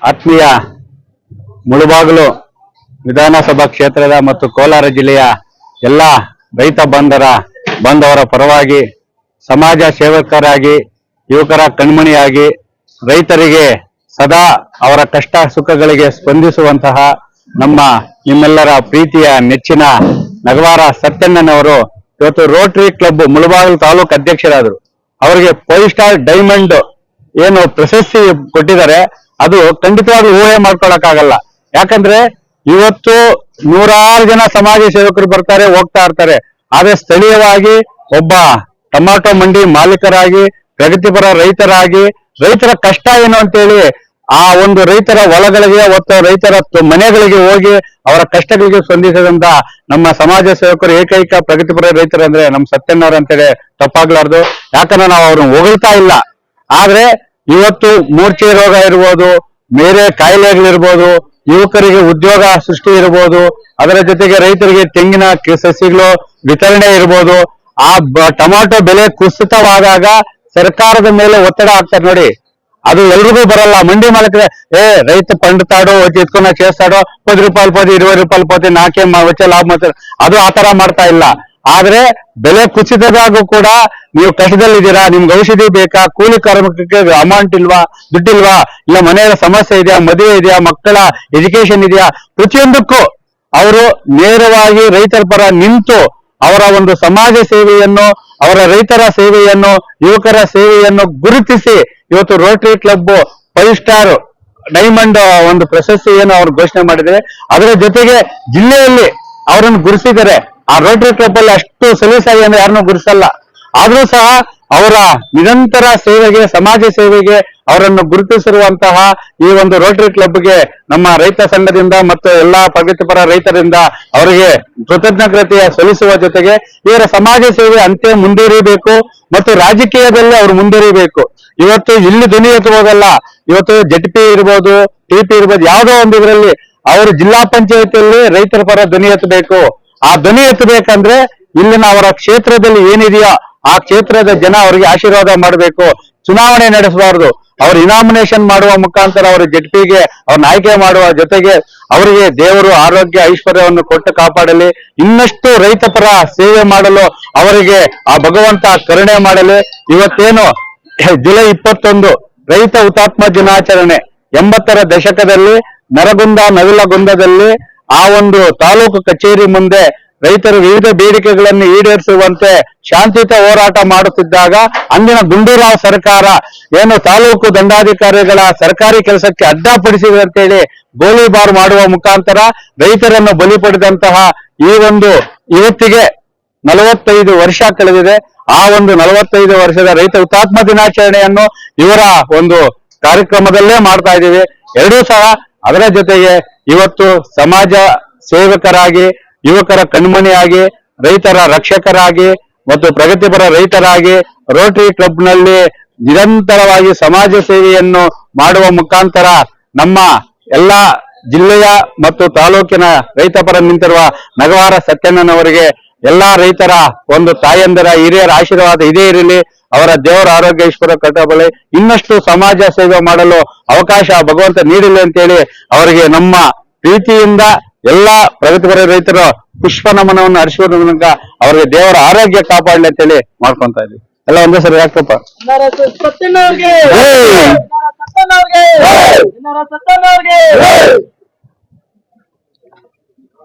ಆತ್ಮೀಯ ಮುಳುಬಾಗಿಲು ವಿಧಾನಸಭಾ ಕ್ಷೇತ್ರದ ಮತ್ತು ಕೋಲಾರ ಜಿಲ್ಲೆಯ ಎಲ್ಲ ರೈತ ಬಂಧರ ಬಂಧವರ ಪರವಾಗಿ ಸಮಾಜ ಸೇವಕರಾಗಿ, ಯುವಕರ ಕಣ್ಮಣಿಯಾಗಿ, ರೈತರಿಗೆ ಸದಾ ಅವರ ಕಷ್ಟ ಸುಖಗಳಿಗೆ ಸ್ಪಂದಿಸುವಂತಹ ನಮ್ಮ ನಿಮ್ಮೆಲ್ಲರ ಪ್ರೀತಿಯ ನೆಚ್ಚಿನ ನಗವಾರ ಸತ್ಯಣ್ಣನವರು ಇವತ್ತು ರೋಟರಿ ಕ್ಲಬ್ ಮುಳುಬಾಗಲು ತಾಲೂಕು ಅಧ್ಯಕ್ಷರಾದರು. ಅವರಿಗೆ ಫೈವ್ ಸ್ಟಾರ್ ಡೈಮಂಡ್ ಏನು ಪ್ರಶಸ್ತಿ ಕೊಟ್ಟಿದ್ದಾರೆ. ಅದು ಖಂಡಿತವಾಗ್ಲೂ ಊಹೆ ಮಾಡ್ಕೊಳಕ್ಕಾಗಲ್ಲ. ಯಾಕಂದ್ರೆ ಇವತ್ತು ನೂರಾರು ಜನ ಸಮಾಜ ಸೇವಕರು ಬರ್ತಾರೆ, ಹೋಗ್ತಾ ಇರ್ತಾರೆ. ಆದ್ರೆ ಸ್ಥಳೀಯವಾಗಿ ಒಬ್ಬ ಟೊಮಾಟೊ ಮಂಡಿ ಮಾಲೀಕರಾಗಿ, ಪ್ರಗತಿಪರ ರೈತರಾಗಿ, ರೈತರ ಕಷ್ಟ ಏನು ಅಂತೇಳಿ ಆ ಒಂದು ರೈತರ ಹೊಲಗಳಿಗೆ ಮತ್ತು ರೈತರ ಮನೆಗಳಿಗೆ ಹೋಗಿ ಅವರ ಕಷ್ಟಗಳಿಗೆ ಸ್ಪಂದಿಸಿದಂತ ನಮ್ಮ ಸಮಾಜ ಸೇವಕರು ಏಕೈಕ ಪ್ರಗತಿಪರ ರೈತರು ಅಂದ್ರೆ ನಮ್ಮ ಸತ್ಯನವ್ರ ಅಂತೇಳಿ ತಪ್ಪಾಗ್ಲಾರ್ದು. ಯಾಕಂದ್ರೆ ನಾವು ಅವ್ರನ್ನ ಹೊಗಳ್ತಾ ಇಲ್ಲ. ಆದ್ರೆ ಇವತ್ತು ಮೂರ್ಛೆ ರೋಗ ಇರ್ಬೋದು, ಬೇರೆ ಕಾಯಿಲೆಗಳಿರ್ಬೋದು, ಯುವಕರಿಗೆ ಉದ್ಯೋಗ ಸೃಷ್ಟಿ ಇರ್ಬೋದು, ಅದರ ಜೊತೆಗೆ ರೈತರಿಗೆ ತೆಂಗಿನ ಸಸಿಗಳು ವಿತರಣೆ ಇರ್ಬೋದು, ಆ ಟೊಮಾಟೊ ಬೆಲೆ ಕುಸಿತವಾದಾಗ ಸರ್ಕಾರದ ಮೇಲೆ ಒತ್ತಡ ಆಗ್ತಾರೆ ನೋಡಿ. ಅದು ಎಲ್ರಿಗೂ ಬರಲ್ಲ. ಮಂಡಿ ಮಾಲಕರೇ, ಏ, ರೈತ ಪಂಡ್ತಾಡೋ ಎತ್ಕೊಂಡ ಚೇಸ್ತಾಡೋ ಪದ್ ರೂಪಾಯಿ ಪೋತಿ ಇರುವ ರೂಪಾಯಿ ಪೋತಿ ನಾಕೆ ವಚ್ಚ ಲಾಭ ಮಾಡ್ತಾರೆ. ಅದು ಆ ತರ ಮಾಡ್ತಾ ಇಲ್ಲ. ಆದ್ರೆ ಬೆಲೆ ಕುಸಿತದಾಗೂ ಕೂಡ ನೀವು ಕಷ್ಟದಲ್ಲಿದ್ದೀರಾ, ನಿಮ್ಗೆ ಔಷಧಿ ಬೇಕಾ, ಕೂಲಿ ಕಾರ್ಮಿಕಕ್ಕೆ ಅಮೌಂಟ್ ಇಲ್ವಾ ದುಡ್ಡಿಲ್ವಾ ಇಲ್ಲ ಮನೆಯ ಸಮಸ್ಯೆ ಇದೆಯಾ, ಮದುವೆ ಇದೆಯಾ, ಮಕ್ಕಳ ಎಜುಕೇಶನ್ ಇದೆಯಾ? ಪ್ರತಿಯೊಂದಕ್ಕೂ ಅವರು ನೇರವಾಗಿ ರೈತರ ಪರ ನಿಂತು ಅವರ ಒಂದು ಸಮಾಜ ಸೇವೆಯನ್ನು, ಅವರ ರೈತರ ಸೇವೆಯನ್ನು, ಯುವಕರ ಸೇವೆಯನ್ನು ಗುರುತಿಸಿ ಇವತ್ತು Rotary Club five star diamond ಒಂದು ಪ್ರಶಸ್ತಿಯನ್ನು ಅವರು ಘೋಷಣೆ ಮಾಡಿದ್ದಾರೆ. ಅದರ ಜೊತೆಗೆ ಜಿಲ್ಲೆಯಲ್ಲಿ ಅವರನ್ನು ಗುರುಸಿದ್ದಾರೆ ಆ ರೋಟರಿ ಕ್ಲಬ್ ಅಲ್ಲಿ ಅಷ್ಟು ಸಲೀಸಾಗಿ ಅಂದ್ರೆ ಯಾರನ್ನೂ ಗುರುಸಲ್ಲ ಆದ್ರೂ ಸಹ ಅವರ ನಿರಂತರ ಸೇವೆಗೆ, ಸಮಾಜ ಸೇವೆಗೆ ಅವರನ್ನು ಗುರುತಿಸಿರುವಂತಹ ಈ ಒಂದು ರೋಟರಿ ಕ್ಲಬ್ಗೆ ನಮ್ಮ ರೈತ ಸಂಘದಿಂದ ಮತ್ತು ಎಲ್ಲಾ ಪ್ರಗತಿಪರ ರೈತರಿಂದ ಅವರಿಗೆ ಕೃತಜ್ಞತೆಯ ಸಲ್ಲಿಸುವ ಜೊತೆಗೆ ಇವರ ಸಮಾಜ ಸೇವೆ ಅಂತ್ಯ ಮುಂದುವರಿಬೇಕು ಮತ್ತು ರಾಜಕೀಯದಲ್ಲಿ ಅವರು ಮುಂದುವರಿಬೇಕು. ಇವತ್ತು ಇಲ್ಲಿ ಧ್ವನಿ ಎತ್ತುವುದಲ್ಲ, ಇವತ್ತು ಜೆಡ್ ಪಿ ಇರ್ಬೋದು ಟಿ ಪಿ ಇರ್ಬೋದು, ಯಾವುದೋ ಒಂದು ಇದರಲ್ಲಿ ಅವರು ಜಿಲ್ಲಾ ಪಂಚಾಯತಿಯಲ್ಲಿ ರೈತರ ಪರ ಧ್ವನಿ ಎತ್ತಬೇಕು. ಆ ಧ್ವನಿ ಎತ್ತಬೇಕಂದ್ರೆ ಇಲ್ಲಿನ ಅವರ ಕ್ಷೇತ್ರದಲ್ಲಿ ಏನಿದೆಯೋ ಆ ಕ್ಷೇತ್ರದ ಜನ ಅವರಿಗೆ ಆಶೀರ್ವಾದ ಮಾಡಬೇಕು. ಚುನಾವಣೆ ನಡೆಸಬಾರದು. ಅವರು ಇನಾಮಿನೇಷನ್ ಮಾಡುವ ಮುಖಾಂತರ ಅವರು ಜಡ್ಪಿಗೆ, ಅವ್ರನ್ನ ಆಯ್ಕೆ ಮಾಡುವ ಜೊತೆಗೆ ಅವರಿಗೆ ದೇವರು ಆರೋಗ್ಯ, ಐಶ್ವರ್ಯವನ್ನು ಕೊಟ್ಟು ಕಾಪಾಡಲಿ. ಇನ್ನಷ್ಟು ರೈತಪರ ಸೇವೆ ಮಾಡಲು ಅವರಿಗೆ ಆ ಭಗವಂತ ಕರುಣೆ ಮಾಡಲಿ. ಇವತ್ತೇನು ಜುಲೈ ಇಪ್ಪತ್ತೊಂದು, ರೈತ ಹುತಾತ್ಮ ದಿನಾಚರಣೆ. ಎಂಬತ್ತರ ದಶಕದಲ್ಲಿ ನರಗುಂದ ನವಿಲಗುಂದದಲ್ಲಿ ಆ ಒಂದು ತಾಲೂಕು ಕಚೇರಿ ಮುಂದೆ ರೈತರು ವಿವಿಧ ಬೇಡಿಕೆಗಳನ್ನು ಈಡೇರಿಸುವಂತೆ ಶಾಂತಿಯುತ ಹೋರಾಟ ಮಾಡುತ್ತಿದ್ದಾಗ ಅಂದಿನ ಗುಂಡೂರಾವ್ ಸರ್ಕಾರ ಏನು ತಾಲೂಕು ದಂಡಾಧಿಕಾರಿಗಳ ಸರ್ಕಾರಿ ಕೆಲಸಕ್ಕೆ ಅಡ್ಡಪಡಿಸಿದೆ ಅಂತೇಳಿ ಗೋಲಿಬಾರ್ ಮಾಡುವ ಮುಖಾಂತರ ರೈತರನ್ನು ಬಲಿ ಪಡೆದಂತಹ ಈ ಒಂದು ಇವತ್ತಿಗೆ ನಲವತ್ತೈದು ವರ್ಷ ಕಳೆದಿದೆ. ಆ ಒಂದು ನಲವತ್ತೈದು ವರ್ಷದ ರೈತ ಹುತಾತ್ಮ ದಿನಾಚರಣೆಯನ್ನು ಇವರ ಒಂದು ಕಾರ್ಯಕ್ರಮದಲ್ಲೇ ಮಾಡ್ತಾ ಇದ್ದೀವಿ. ಎರಡೂ ಸಹ ಅದರ ಜೊತೆಗೆ ಇವತ್ತು ಸಮಾಜ ಸೇವಕರಾಗಿ, ಯುವಕರ ಕಣ್ಮಣಿಯಾಗಿ ರೈತರ ರಕ್ಷಕರಾಗಿ ಮತ್ತು ಪ್ರಗತಿಪರ ರೈತರಾಗಿ ರೋಟರಿ ಕ್ಲಬ್ನಲ್ಲಿ ನಿರಂತರವಾಗಿ ಸಮಾಜ ಸೇವೆಯನ್ನು ಮಾಡುವ ಮುಖಾಂತರ ನಮ್ಮ ಎಲ್ಲ ಜಿಲ್ಲೆಯ ಮತ್ತು ತಾಲೂಕಿನ ರೈತಪರ ನಿಂತಿರುವ ನಗವಾರ ಸತ್ಯಣ್ಣನವರಿಗೆ ಎಲ್ಲಾ ರೈತರ ಒಂದು ತಾಯಂದರ ಹಿರಿಯರ ಆಶೀರ್ವಾದ ಇದೇ ಇರಲಿ. ಅವರ ದೇವರ ಆರೋಗ್ಯ ಈಶ್ವರ ಕಟ್ಟಬಳೆ ಇನ್ನಷ್ಟು ಸಮಾಜ ಸೇವೆ ಮಾಡಲು ಅವಕಾಶ ಭಗವಂತ ನೀಡಲಿ ಅಂತೇಳಿ ಅವರಿಗೆ ನಮ್ಮ ಪ್ರೀತಿಯಿಂದ ಎಲ್ಲಾ ಪ್ರಗತಿಪರ ರೈತರು ಪುಷ್ಪ ನಮನವನ್ನು ಹರಿಸುವುದ್ರ ಮೂಲಕ ಅವರಿಗೆ ದೇವರ ಆರೋಗ್ಯ ಕಾಪಾಡಲಿ ಅಂತೇಳಿ ಮಾಡ್ಕೊಂತ ಇದ್ವಿ. ಎಲ್ಲ ಒಂದೇ ಸರಿ ಯಾಕಪ್ಪ?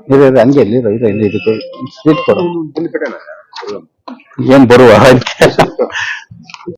ಇದೆ ಹಂಗೆ ಇಲ್ಲಿ ಇದು ಇಲ್ಲಿ ಇದಕ್ಕೆ ಸ್ವೀಟ್ ಕೊಡು. ಏನ್ ಬರುವ